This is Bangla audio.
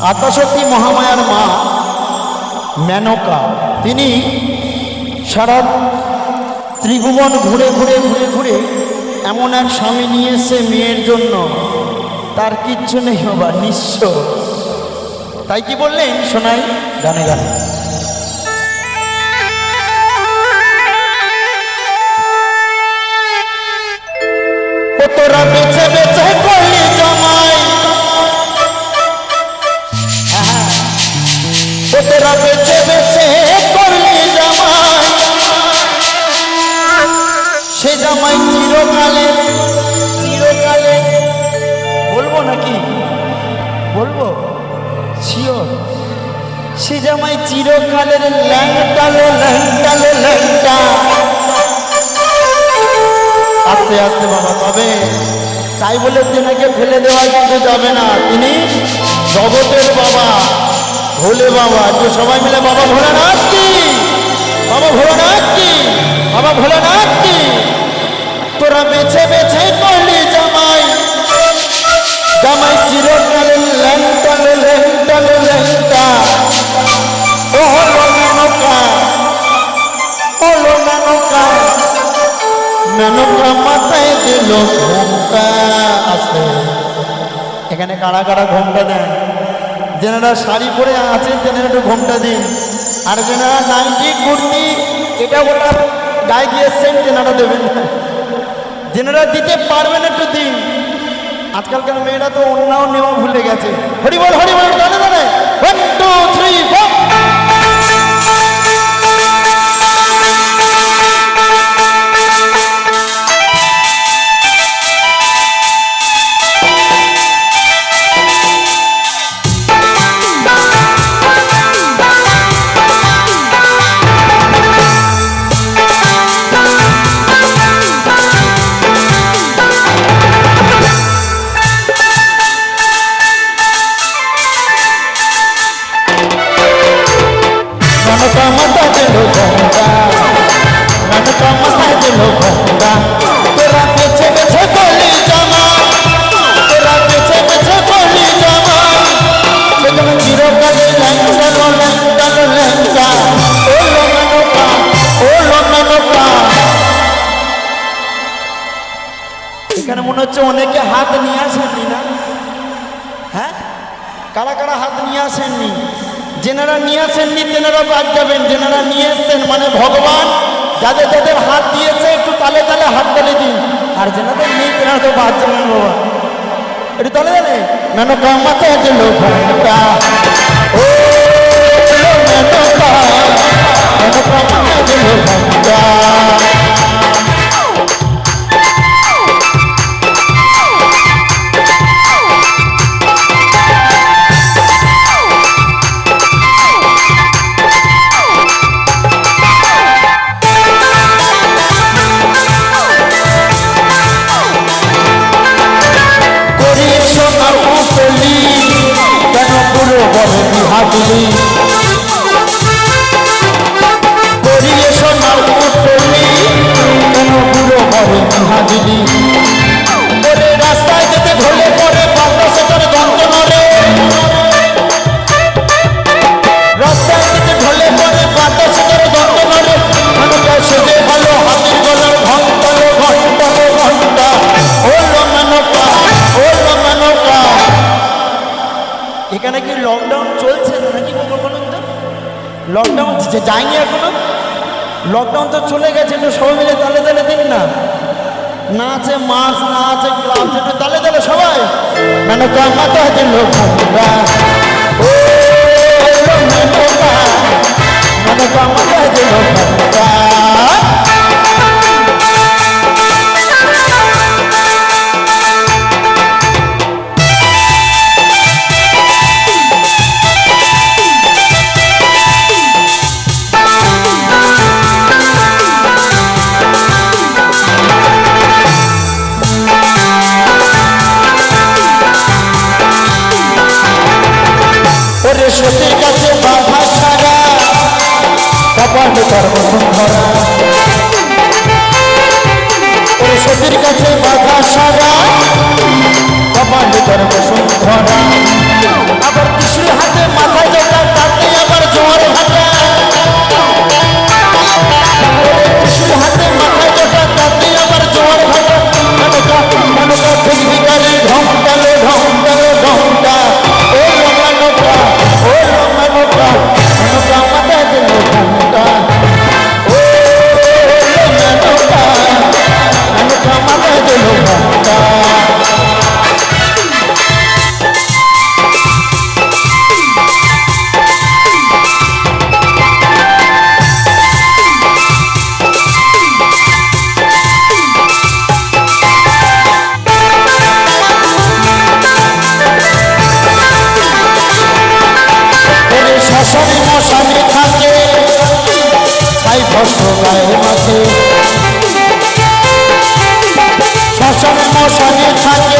আত্মাশক্তি মহামায়ার মা মেনকা। তিনি সারা ত্রিভুবন ঘুরে ঘুরে ঘুরে ঘুরে এমন এক স্বামী নিয়ে এসে মেয়ের জন্য। তার কিচ্ছু নেই বাবা, নিঃস্ব। তাই কি বললেন? শোনাই। গানে গানে। তোরা বেছে সে জামাই চিরকালে চিরকালে, বলব নাকি? বলব? শিওর সে জামাই চিরকালের ল্যাংটালো ল্যাংটালো ল্যাংটা আস্তে আস্তে বাবা, তবে তাই বলে তেনাকে ফেলে দেওয়া কিন্তু যাবে না। তিনি জগতের বাবা। ভোলে বাবা একটু সবাই মিলে বাবা ভোলানাথ কি বাবা ভোলানাথ কি বাবা ভোলানাথ কি তোরা বেছে বেছে করলি জামাই। জামাই চিরকালের ল্যাংটালে ল্যাংটালে, ল্যাংটা। ও হলো মেনকা হলো মেনকা মেনকা মাথায় দিল ঘোমটা। আছে এখানে কারা কারা ঘোমটা দেন? যেনারা শাড়ি পরে আছেন তেনারা একটু ঘোমটা দিন। আর যেনারা নাইটি কুর্তি, এটা ওটা গায়ে দিয়েছেন তেনারা দেবেন। যেনারা দিতে পারবেন একটু দিন। আজকালকার মেয়েরা তো অন্যান্য নেওয়া ভুলে গেছে। হরি বল অনেকে হাত নিয়ে আসেননি না হ্যাঁ কারা কারা হাত নিয়ে আসেননি যেনারা নিয়ে আসেননি তেনারা বাদ যাবেন যেনারা নিয়ে এসছেন মানে ভগবান যাদের যাদের হাত দিয়েছে একটু তালে তালে হাত তালে দিন আর যেনাদের নেই তেনারা তো বাদ যাবেন বাবা একটু তালে তালে মেনকা মাথায় দিল ঘণ্টা ও ওরে রাস্তায় যেতে ধরলে পরে বাংলা সেটার গন্ধ নরে রাস্তায় যেতে ধরলে পরে বাংলা সেটার গন্ধ নরে মানুষটা সেজে ভালো হাতির গলার ঘণ্টা লো ঘণ্টা লো ঘণ্টা ওলো মেনকা এখানে কি লকডাউন চলছে নাকি বলুন তো লকডাউন যায়নি এখনও? লকডাউন তো চলে গেছে, একটু সবাই মিলে তালে তালে দিন না। না আছে মাছ, না আছে গ্লাভস একটু তালে তালে সবাই। মেনকা মাথা তো আছে লোক মানে মেনকা মাথা দিল ঘণ্টা ওরে কপাল ওরে সতীর কাছে বাধা সারা তোর বসুন্ধরা আবার কৃষ্ণের হাতে মাথায় শস্য মাসে শ্মশানে মশানে থাকে